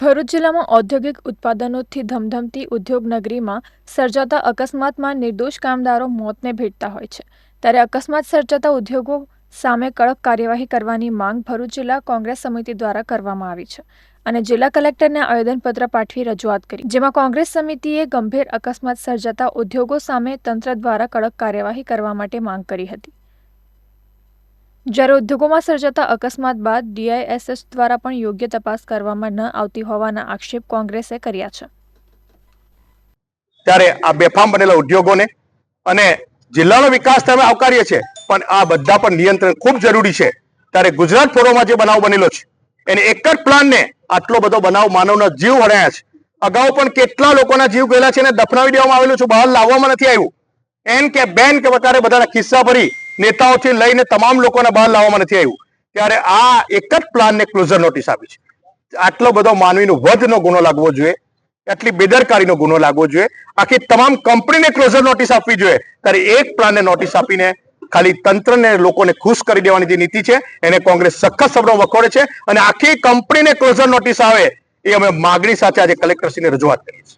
ભરૂચ જિલ્લામાં ઔદ્યોગિક ઉત્પાદનોથી ધમધમતી ઉદ્યોગનગરીમાં સર્જાતા અકસ્માતમાં નિર્દોષ કામદારો મોતને ભેટતા હોય છે. ત્યારે અકસ્માત સર્જાતા ઉદ્યોગો સામે કડક કાર્યવાહી કરવાની માંગ ભરૂચ જિલ્લા કોંગ્રેસ સમિતિ દ્વારા કરવામાં આવી છે અને જિલ્લા કલેક્ટરને આવેદનપત્ર પાઠવી રજૂઆત કરી. જેમાં કોંગ્રેસ સમિતિએ ગંભીર અકસ્માત સર્જાતા ઉદ્યોગો સામે તંત્ર દ્વારા કડક કાર્યવાહી કરવા માટે માંગ કરી હતી. જ્યારે ઉદ્યોગોમાં સર્જાતા અકસ્માત બાદ ડીઆઈએસએસ દ્વારા પણ યોગ્ય તપાસ કરવામાં ન આવતી હોવાના આક્ષેપ કોંગ્રેસે કર્યા છે. ત્યારે આ બેફામ બનેલા ઉદ્યોગોને અને જિલ્લાનો વિકાસ તમે આવકારીએ છે પણ આ બધા પર નિયંત્રણ ખૂબ જરૂરી છે. ત્યારે ગુજરાત ફોરમમાં જે બનાવ બનેલો છે, એને એક જ પ્લાનને આટલો બધો બનાવ માનવના જીવ હરાયા છે. અગાઉ પણ કેટલા લોકોના જીવ ગયેલા છે અને દફનાવી દેવામાં આવેલું છે, બહાર લાવવામાં નથી આવ્યું. એન કે બેન કે વધારે બધાના ખિસ્સા ભરી નેતાઓથી લઈને તમામ લોકોને બહાર લાવવામાં નથી આવ્યું. ત્યારે આ એક જ પ્લાનને ક્લોઝર નોટિસ આપી છે. આટલો બધો માનવીનો વધનો ગુનો લાગવો જોઈએ. આટલી બેદરકારીનો ગુનો લાગવો જોઈએ. આખી તમામ કંપનીને ક્લોઝર નોટિસ આપવી જોઈએ. ત્યારે એક પ્લાનને નોટિસ આપીને ખાલી તંત્રને લોકોને ખુશ કરી દેવાની જે નીતિ છે, એને કોંગ્રેસ સખત શબ્દો વખોડે છે અને આખી કંપનીને ક્લોઝર નોટિસ આવે એ અમે માગણી સાથે આજે કલેક્ટરશ્રીને રજૂઆત કરી છે